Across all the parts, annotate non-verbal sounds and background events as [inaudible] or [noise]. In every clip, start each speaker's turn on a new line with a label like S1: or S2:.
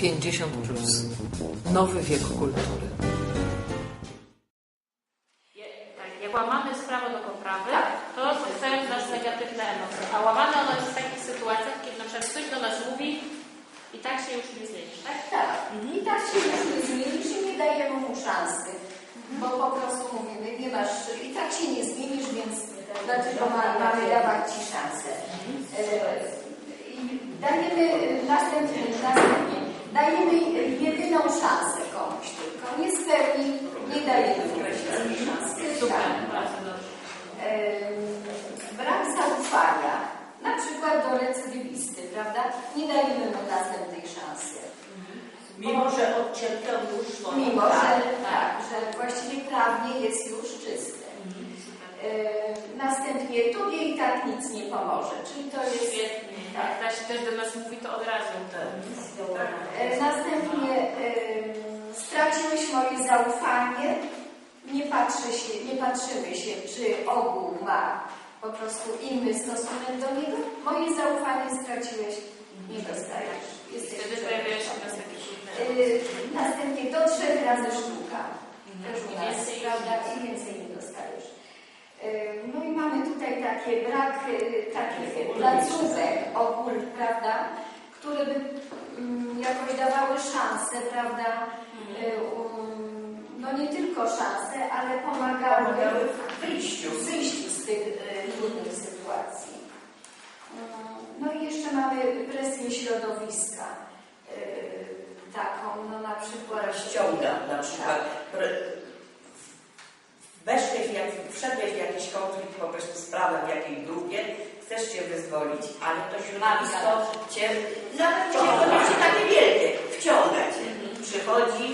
S1: 50 plus. Nowy wiek kultury.
S2: Je- Tak, jak łamamy prawo do poprawy, to powstają w nas negatywne emocje. A łamane ono jest w takich sytuacjach, kiedy na przykład ktoś do nas mówi i tak się już nie zmienisz, tak?
S3: Tak. I tak się już nie zmienisz i nie dajemy mu szansy. Bo po prostu mówimy, nie masz, i tak się nie zmienisz, więc dlaczego ma, mamy dawać ci szansę? E, i dajemy następnie, dajemy jedyną szansę komuś tylko. Nie spełni, nie dajemy mu tej szansy. Tak. brak zaufania, na przykład do recydywisty, prawda? Nie dajemy mu następnej szansy.
S4: Mimo, że odcierpiał już
S3: Mimo, że tak, że właściwie prawnie jest już czysty. Em, następnie tobie i tak nic nie pomoże, czyli to jest...
S2: Świetnie.
S3: Tak.
S2: Jak ktoś też do nas mówi, to od razu. Tak.
S3: E, Następnie straciłeś moje zaufanie, nie, patrzę się, nie patrzymy się, czy ogół ma po prostu inny stosunek do niego. Moje zaufanie straciłeś, nie dostajesz. Jesteś
S2: Wtedy pojawiają się nas takie
S3: Y, Następnie do trzech razy sztuka. Też u
S2: I
S3: nas,
S2: więcej
S3: prawda? I więcej dostajesz. No i mamy tutaj takie brak y, takich placówek ogól, prawda? Które by mm, jakoś dawały szansę, prawda? Y, um, No nie tylko szansę, ale pomagały
S4: w wyjściu.
S3: wyjściu z tych y, trudnych sytuacji. Mm, No i jeszcze mamy presję środowiska. Taką, no na przykład
S4: ściąga na przykład. Pre- Weszłeś, w jak, wszedłeś w jakiś konflikt, po prostu sprawę w jakiejś grupie, chcesz się wyzwolić, ale to środowisko cię, nawet środowisko takie wielkie, wciąga cię. Przychodzi,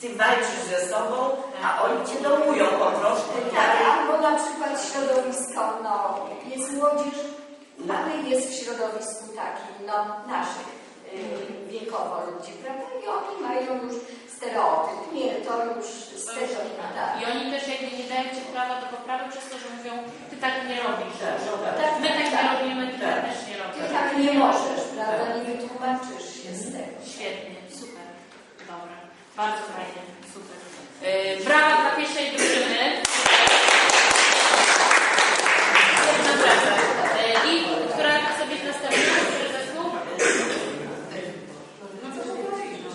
S4: ty walczysz ze sobą, a oni cię domują po prostu.
S3: Tak,
S4: dalej.
S3: albo na przykład środowisko, no, jest młodzież, ale jest w środowisku takim, no, naszych y, wiekowo ludzi, prawda? I oni mają już stereotyp, nie, to już stereotyp, tak.
S2: I oni też jakby nie dają Ci prawa do poprawy przez to, że mówią, Ty tak nie robisz.
S4: Tak, tak.
S3: Tak,
S2: My tak nie
S3: tak.
S2: robimy, Ty tak
S4: Tak.
S2: też nie
S3: Ty
S2: robisz.
S3: tak nie możesz, prawda? Nie wytłumaczysz się z tego.
S2: Świetnie, super. Dobra, bardzo fajnie, super. Yy, brawa dla pierwszej drużyny. Świetna praca. Yy, I która chce być następna? Który zespół?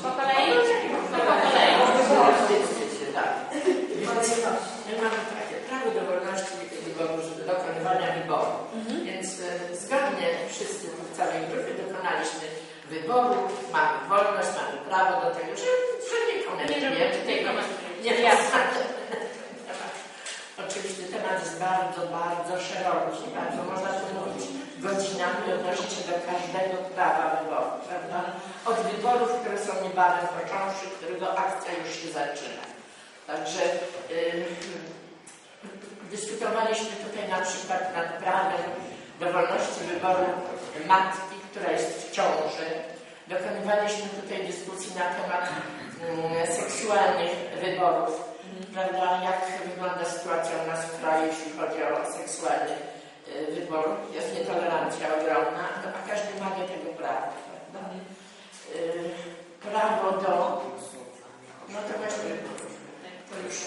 S2: Po kolei? No po kolei.
S4: Tak.
S5: My mamy takie prawo do wolności wyboru, żeby dokonywania wyboru. Więc e, zgodnie wszyscy w całej grupie dokonaliśmy wyboru, mamy wolność, mamy prawo do tego, że, że nie
S2: Nie
S5: komentujemy
S2: robimy tej
S5: tego.
S2: komentarza.
S5: Nie jasne. Oczywiście temat jest bardzo, bardzo szeroki, bardzo można tu mówić godzinami odnosi się do każdego prawa wyboru, prawda? Od wyborów, które są niebawem począwszy, którego akcja już się zaczyna. Także yy, dyskutowaliśmy tutaj na przykład nad prawem do wolności wyboru matki, która jest w ciąży. Dokonywaliśmy tutaj dyskusji na temat mm, seksualnych wyborów, prawda, jak wygląda sytuacja u nas w kraju, jeśli chodzi o seksualny y, wybór. Jest nietolerancja ogromna, no, a każdy ma nie tego prawa, prawda. Y, Prawo do... No to właśnie, to już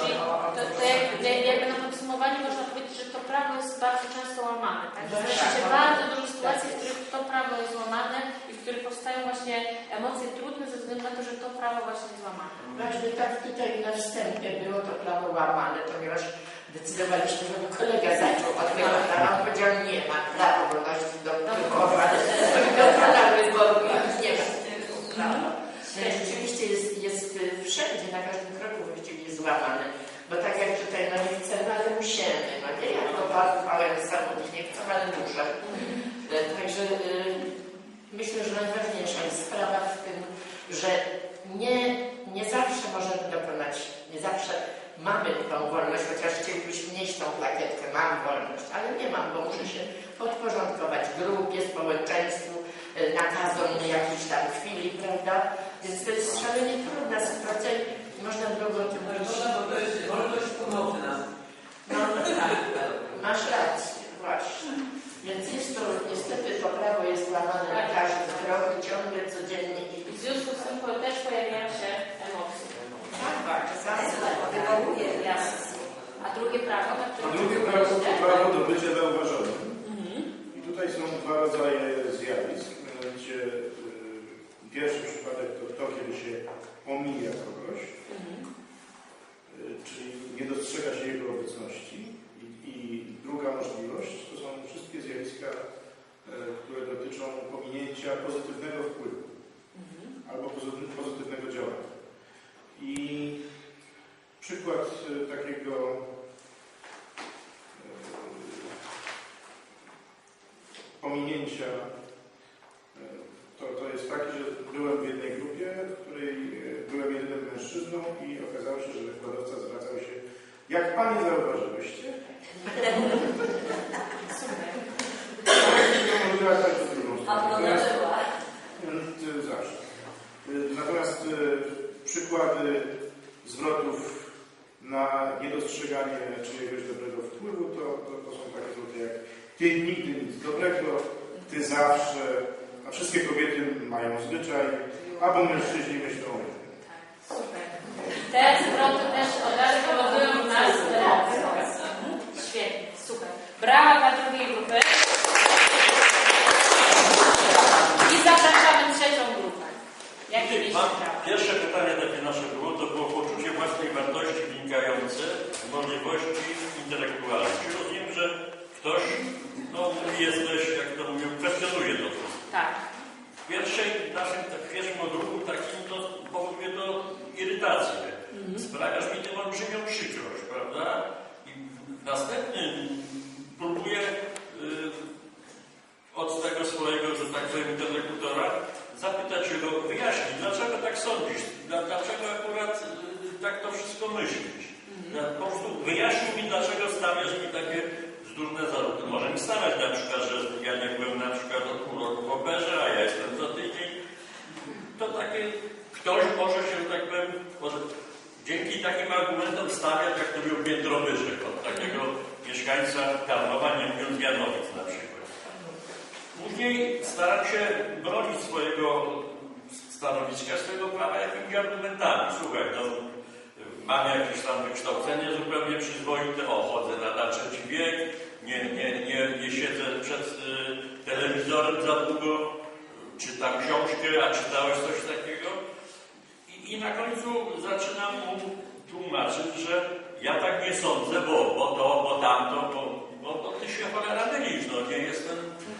S5: o
S2: to, to jakby, jakby na podsumowaniu można powiedzieć, że to prawo jest bardzo często łamane. Tak? Że się bardzo dużo sytuacji, w których to prawo jest łamane i w których powstają właśnie emocje trudne ze względu na to, że to prawo właśnie jest łamane.
S5: Właśnie tak tutaj na wstępie było to prawo łamane, ponieważ decydowaliśmy, żeby kolega zaczął od tego prawa. On powiedział, nie ma prawa wolności do prawa prawa. No i rzeczywiście jest, jest wszędzie, na każdym kroku właściwie jest złamane. Bo tak jak tutaj, no nie chcemy, ale. No nie, jak to bardzo małe samochód, nie chcę, ale muszę. E, Także y, myślę, że najważniejsza jest sprawa w tym, że nie, nie zawsze możemy dokonać, nie zawsze mamy tą wolność, chociaż chcielibyśmy mieć tą plakietkę, mam wolność, ale nie mam, bo muszę się podporządkować grupie, społeczeństwu, nakazom jakiejś tam chwili, prawda? Więc to jest szalenie trudna sytuacja i można długo o tym mówić.
S6: bo to jest wolność umowna.
S5: No tak, masz rację, właśnie. Więc jest to, niestety to prawo jest łamane na każdym kroku, ciągle, codziennie i
S2: W związku pojawiają się emocje.
S5: Tak,
S3: Wywołuje
S2: Jasne. A drugie prawo, na
S7: A
S2: którym
S7: drugie prawo to prawo do bycia zauważonym. I tutaj są dwa rodzaje zjawisk. Mianowicie y, pierwszy przypadek to to, kiedy się omija kogoś, y, czyli nie dostrzega się jego obecności. I, I druga możliwość to są wszystkie zjawiska, y, które dotyczą pominięcia pozytywnego wpływu albo pozytyw- pozytywnego działania. I przykład y, takiego pominięcia y, to, to jest taki, że byłem w jednej grupie, w której y, byłem jedynym mężczyzną i okazało się, że wykładowca zwracał się jak Panie zauważyłyście, to mówiła tak w drugą
S8: A
S7: stronę.
S8: to
S7: Natomiast-
S8: dlaczego?
S7: Y, Zawsze. Y, Natomiast y, przykłady zwrotów na niedostrzeganie czyjegoś dobrego wpływu to, to, to są takie zwroty jak ty nigdy nic dobrego, ty zawsze, a wszystkie kobiety mają zwyczaj, albo mężczyźni myślą o jednym.
S2: Super. Te zwroty też od razu powodują w nas emocje. Świetnie, super. Brawa dla drugiej grupy. I zapraszamy trzecią grupę. Jakie mieliście
S6: Mam
S2: prawo?
S6: Pierwsze pytanie takie nasze było, to było poczucie własnej wartości wynikające z możliwości intelektualnych. Czyli rozumiem, że ktoś, no mówi jesteś, jak to mówią, kwestionuje to wszystko.
S2: Tak.
S6: W pierwszej naszym, w pierwszym odruchu takim to powoduje to irytację. Sprawiasz mi tę olbrzymią przykrość, prawda? I w następnym próbuję y, od tego swojego, że tak powiem, interlokutora zapytać go, wyjaśnić, dlaczego tak sądzisz, Dla- dlaczego akurat y, tak to wszystko myślisz. Ja Po prostu wyjaśnij mi, dlaczego stawiasz mi takie bzdurne zarzuty. Może mi stawiać na przykład, że ja nie byłem na przykład od pół roku w operze, a ja jestem co tydzień. To takie, ktoś może się, tak powiem, może dzięki takim argumentom stawiać, jak to był Biedrowyżek, od takiego mieszkańca Karnowa, nie mówiąc Janowic na przykład. Później staram się bronić swojego stanowiska, swojego prawa jakimiś argumentami. Słuchaj, no, mam jakieś tam wykształcenie zupełnie przyzwoite, o, chodzę na, na trzeci wiek, nie, nie, nie, nie siedzę przed y, telewizorem za długo, czytam książkę, a czytałeś coś takiego. I, I na końcu zaczynam mu tłumaczyć, że ja tak nie sądzę, bo, bo to, bo tamto, bo, bo, bo ty się cholera mylisz, no nie jestem,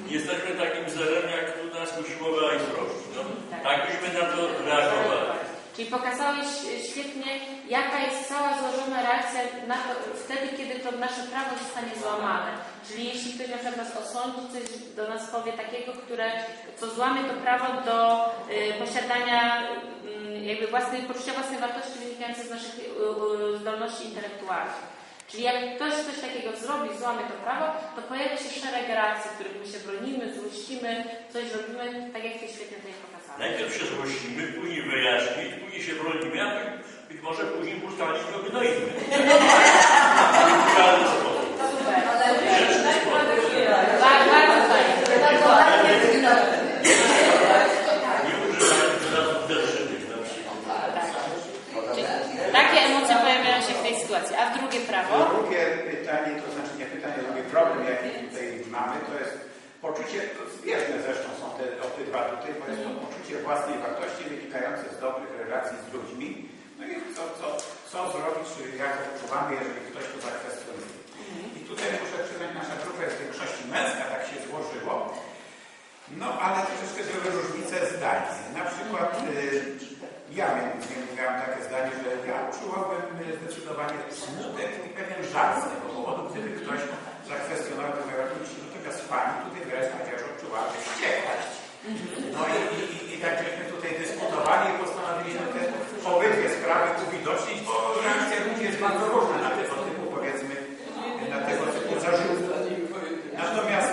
S6: nie jesteśmy takim zerem, jak tu nas usiłowałeś zrobić. No, tak byśmy na to reagowali.
S2: Czyli pokazałeś e, świetnie, jaka jest cała złożona reakcja na to, wtedy, kiedy to nasze prawo zostanie złamane. Czyli jeśli ktoś na przykład nas osądzi, coś do nas powie takiego, które, co złamie to prawo do y, posiadania y, jakby własnej, poczucia własnej wartości wynikającej z naszych y, zdolności intelektualnych. Czyli jak ktoś coś takiego zrobi, złamie to prawo, to pojawia się szereg reakcji, których my się bronimy, złościmy, coś robimy, tak jak Ty świetnie tutaj pokazałeś.
S6: Najpierw się złościmy, później wyjaśnić, później się bronimy, a być- może później ustalić go. W [laughs] naturalny sposób.
S2: Super.
S8: Ale
S6: Grzeczny sposób.
S2: Bardzo, bardzo fajnie.
S8: bardzo ładnie wynosił.
S6: Nie używając wyrazów derzywych na przykład.
S2: Czyli takie emocje pojawiają się w tej sytuacji. A w drugie prawo?
S9: Drugie pytanie, to znaczy nie pytanie, drugi problem, jaki tutaj mamy, to jest poczucie, zbieżne zresztą są te obydwa tutaj, bo jest to poczucie własnej wartości wynikające z dobrych relacji z ludźmi. No i co, co, co zrobić, jak odczuwamy, jeżeli ktoś to zakwestionuje. I tutaj muszę przyznać, nasza grupa jest w większości męska, tak się złożyło. No, ale troszeczkę były różnice zdań. Na przykład y, ja między miałem takie zdanie, że ja odczuwałbym y, zdecydowanie smutek i pewien żal z tego powodu, gdyby ktoś zakwestionował tę wartość. Natomiast pani tutaj wyraźnie powiedziała, że odczuwała wściekłość. No i, i, i, i tak żeśmy tutaj dyskutowali i postanowiliśmy te obydwie sprawy uwidocznić, bo reakcja ludzi jest bardzo różna na tego typu, powiedzmy, na tego typu zarzuty. Natomiast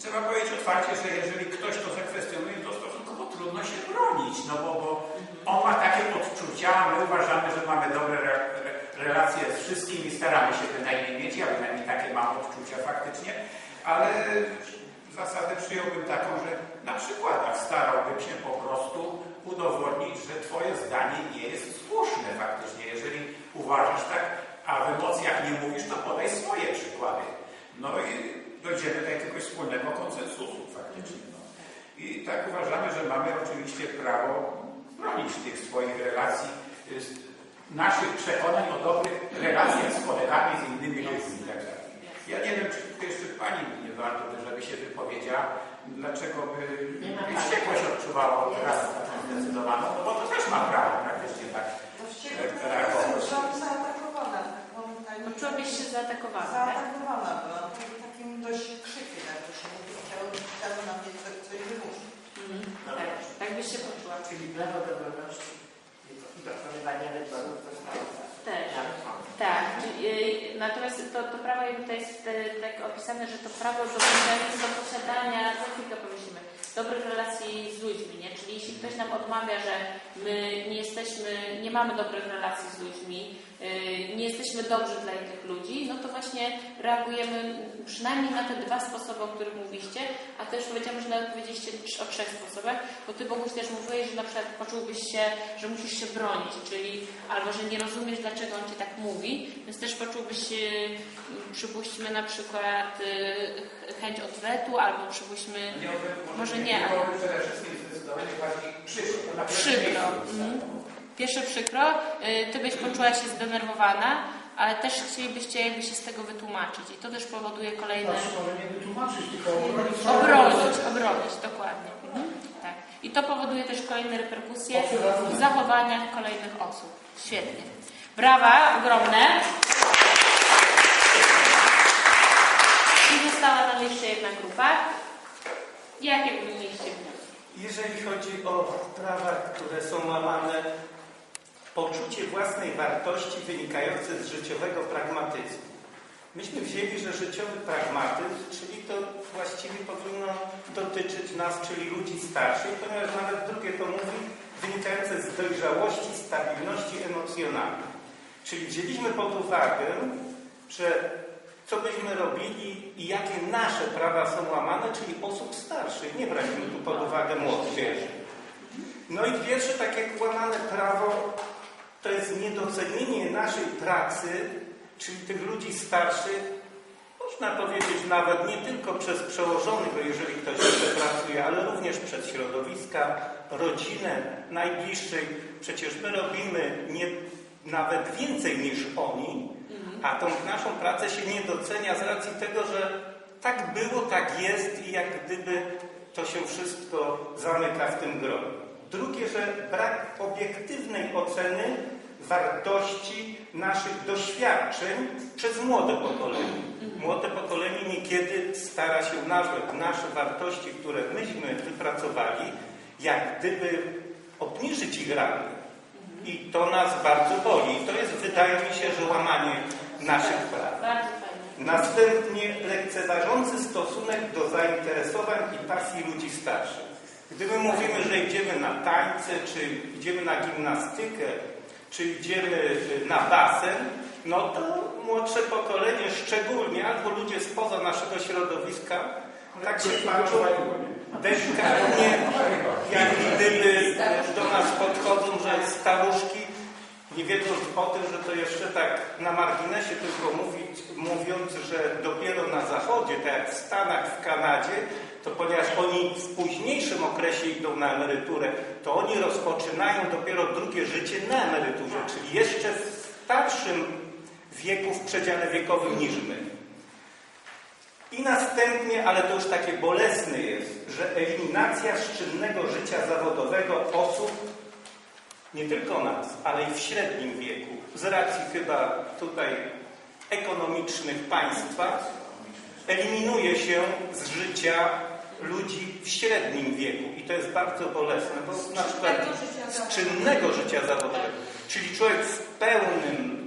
S9: trzeba powiedzieć otwarcie, że jeżeli ktoś to zakwestionuje, to stosunkowo trudno się bronić, no bo, bo on ma takie odczucia, a my uważamy, że mamy dobre re, re, relacje z wszystkimi, staramy się bynajmniej mieć, ja bynajmniej takie mam odczucia faktycznie, ale zasadę przyjąłbym taką, że na przykładach starałbym się po prostu
S10: udowodnić, że Twoje zdanie nie jest słuszne faktycznie. Jeżeli uważasz tak, a w emocjach nie mówisz, to podaj swoje przykłady. No i dojdziemy do jakiegoś wspólnego konsensusu faktycznie. No. I tak uważamy, że mamy oczywiście prawo bronić tych swoich relacji, y, naszych przekonań o dobrych relacjach z kolegami, z innymi ludźmi tak. Ja nie wiem, czy jeszcze Pani nie warto by, żeby się wypowiedziała, dlaczego by wściekłość odczuwała od razu taką zdecydowaną, no bo to też ma prawo praktycznie tak reagować.
S11: Zostałam zaatakowana, tak momentalnie.
S2: Poczułabyś się zaatakowana, tak?
S11: Zaatakowana byłam, w takim dość krzykiem, jak to się mówi, chciało, chciało na mnie coś, coś wymusić.
S2: Mhm. Tak, tak byś się poczuła.
S5: Czyli prawo do wolności i dokonywania wyborów zostało
S2: Też.
S5: naruszone.
S2: Tak, y, natomiast to, to prawo jakby tutaj jest e, tak opisane, że to prawo do, do posiadania, za chwilkę powiedzmy, dobrych relacji z ludźmi, nie? Czyli jeśli ktoś nam odmawia, że my nie jesteśmy, nie mamy dobrych relacji z ludźmi, y, nie jesteśmy dobrzy dla innych ludzi, no to właśnie reagujemy przynajmniej na te dwa sposoby, o których mówiliście, a też powiedziałam, że nawet powiedzieliście o trzech sposobach, bo Ty Boguś też mówiłeś, że na przykład poczułbyś się, że musisz się bronić, czyli albo, że nie rozumiesz, dlaczego on Ci tak mówi, więc też poczułbyś przypuśćmy na przykład y, ch- chęć odwetu, albo przypuśćmy
S10: Nie, może,
S2: Może
S10: nie.
S2: nie, ale-
S10: byłoby przede wszystkim zdecydowanie bardziej przykro. to
S2: Pierwsze przykro, y, Ty byś poczuła się zdenerwowana, ale też chcielibyście jakby się z tego wytłumaczyć i to też powoduje kolejne...
S7: Znaczy, nie wytłumaczyć, tylko obronić
S2: Obronić, obronić, dokładnie. Mhm. Tak. I to powoduje też kolejne reperkusje w zachowaniach kolejnych osób. Świetnie. Brawa, ogromne. I została nam jeszcze jedna grupa. Jakie wy mieliście wnioski?
S9: Jeżeli chodzi o prawa, które są łamane, poczucie własnej wartości wynikające z życiowego pragmatyzmu. Myśmy wzięli, że życiowy pragmatyzm, czyli to właściwie powinno dotyczyć nas, czyli ludzi starszych, ponieważ nawet drugie to mówi, wynikające z dojrzałości, stabilności emocjonalnej. Czyli wzięliśmy pod uwagę, że co byśmy robili i jakie nasze prawa są łamane, czyli osób starszych. Nie braliśmy tu pod uwagę młodych. No i pierwsze takie łamane prawo to jest niedocenienie naszej pracy, czyli tych ludzi starszych, można powiedzieć nawet nie tylko przez przełożonych, jeżeli ktoś jeszcze pracuje, ale również przez środowiska, rodzinę najbliższej. Przecież my robimy nie, nawet więcej niż oni, a tą naszą pracę się nie docenia z racji tego, że tak było, tak jest i jak gdyby to się wszystko zamyka w tym gronie. Drugie, że brak obiektywnej oceny wartości naszych doświadczeń przez młode pokolenie. Młode pokolenie niekiedy stara się nawet nasze wartości, które myśmy wypracowali, jak gdyby obniżyć ich rangę. I to nas bardzo boli. I to jest, wydaje mi się, że łamanie naszych praw. Następnie lekceważący stosunek do zainteresowań i pasji ludzi starszych. Gdy my mówimy, że idziemy na tańce, czy idziemy na gimnastykę, czy idziemy y, na basen, no to młodsze pokolenie, szczególnie albo ludzie spoza naszego środowiska, tak się patrzą delikatnie, jak gdyby do nas podchodzą, że staruszki, nie wiedząc o tym, że to jeszcze tak na marginesie tylko mówić, mówiąc, że dopiero na zachodzie, tak jak w Stanach, w Kanadzie, to ponieważ oni w późniejszym okresie idą na emeryturę, to oni rozpoczynają dopiero drugie życie na emeryturze, czyli jeszcze w starszym wieku, w przedziale wiekowym niż my. I następnie, ale to już takie bolesne jest, że eliminacja z czynnego życia zawodowego osób, nie tylko nas, ale i w średnim wieku, z racji chyba tutaj ekonomicznych państwa, eliminuje się z życia ludzi w średnim wieku. I to jest bardzo bolesne, bo na przykład z czynnego życia zawodowego, czyli człowiek w pełnym,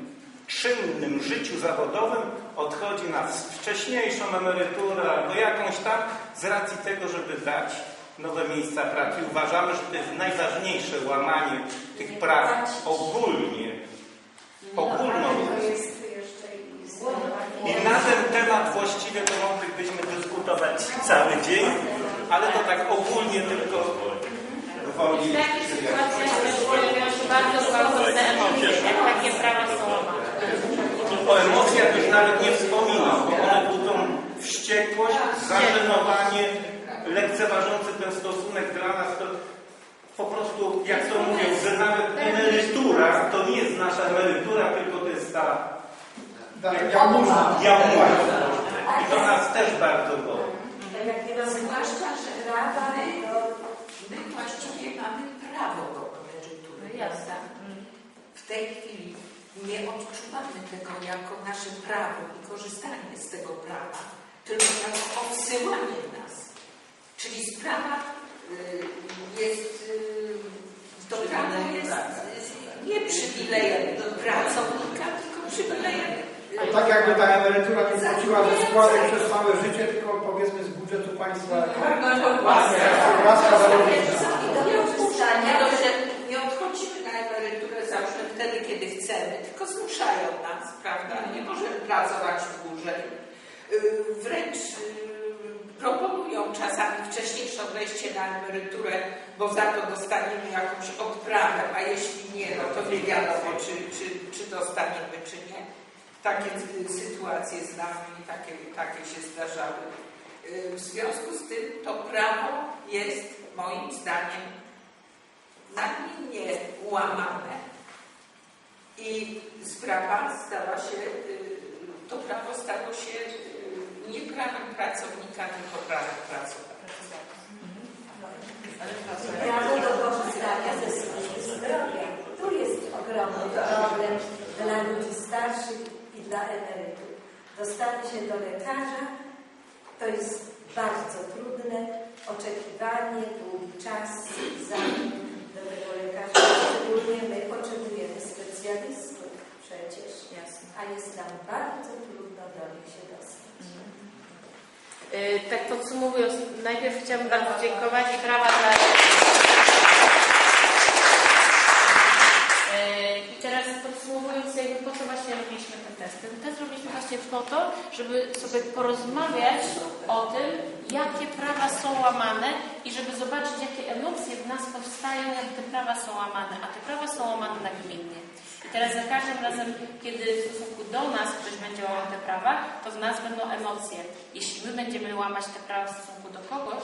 S9: czynnym życiu zawodowym odchodzi na wcześniejszą emeryturę albo jakąś tam z racji tego, żeby dać nowe miejsca pracy. Uważamy, że to jest najważniejsze łamanie tych praw ogólnie. Ogólno.
S3: I
S9: na ten temat właściwie to moglibyśmy dyskutować cały dzień, ale to tak ogólnie tylko
S10: woli.
S2: W takich sytuacjach też pojawiają się bardzo gwałtowne emocje, jak takie prawa są.
S9: O emocjach już nawet nie wspominam, bo one budzą wściekłość, zażenowanie, lekceważący ten stosunek dla nas. To po prostu, jak to mówią, że nawet emerytura to nie jest nasza emerytura, tylko to jest ta
S10: Jałmużna.
S9: jałmużna. I to nas też bardzo boli.
S3: Zwłaszcza, że to
S12: My właściwie mamy prawo do emerytury.
S2: Jasne.
S12: W tej chwili nie odczuwamy tego jako nasze prawo i korzystanie z tego prawa, tylko jako odsyłanie nas. Czyli sprawa y, jest, y, to prawo jest nie przywilejem do pracownika, tylko przywilejem
S13: Tak jakby ta emerytura nie płaciła ze składek przez całe życie, tylko powiedzmy z budżetu państwa. Łaska, łaska.
S12: Nie odchodzimy na emeryturę załóżmy wtedy, kiedy chcemy, tylko zmuszają nas, prawda? Nie możemy pracować dłużej. Yy, Wręcz yy, proponują czasami wcześniejsze odejście na emeryturę, bo za to dostaniemy jakąś odprawę, a jeśli nie, no to nie wiadomo, czy, czy, czy dostaniemy, czy nie. Takie sytuacje znamy i takie, takie się zdarzały. W związku z tym to prawo jest moim zdaniem nagminnie łamane i sprawa stała się, to prawo stało się nie prawem pracownika, tylko prawem pracownika.
S3: prawo do korzystania ze służby zdrowia. Tu jest ogromny problem dla ludzi starszych dla emerytów. Dostanie się do lekarza to jest bardzo trudne, oczekiwanie, długi czas, zanim do tego lekarza. Szczególnie my potrzebujemy specjalistów przecież, a jest nam bardzo trudno do nich się dostać.
S2: Yy, Tak podsumowując, najpierw chciałabym bardzo podziękować prawa dla... Yy, I teraz podsumowując, jakby po co właśnie robiliśmy ten test? Ten test robiliśmy właśnie po to, żeby sobie porozmawiać o tym, jakie prawa są łamane i żeby zobaczyć, jakie emocje w nas powstają, jak te prawa są łamane. A te prawa są łamane nagminnie. I teraz za każdym razem, kiedy w stosunku do nas ktoś będzie łamał te prawa, to w nas będą emocje. Jeśli my będziemy łamać te prawa w stosunku do kogoś,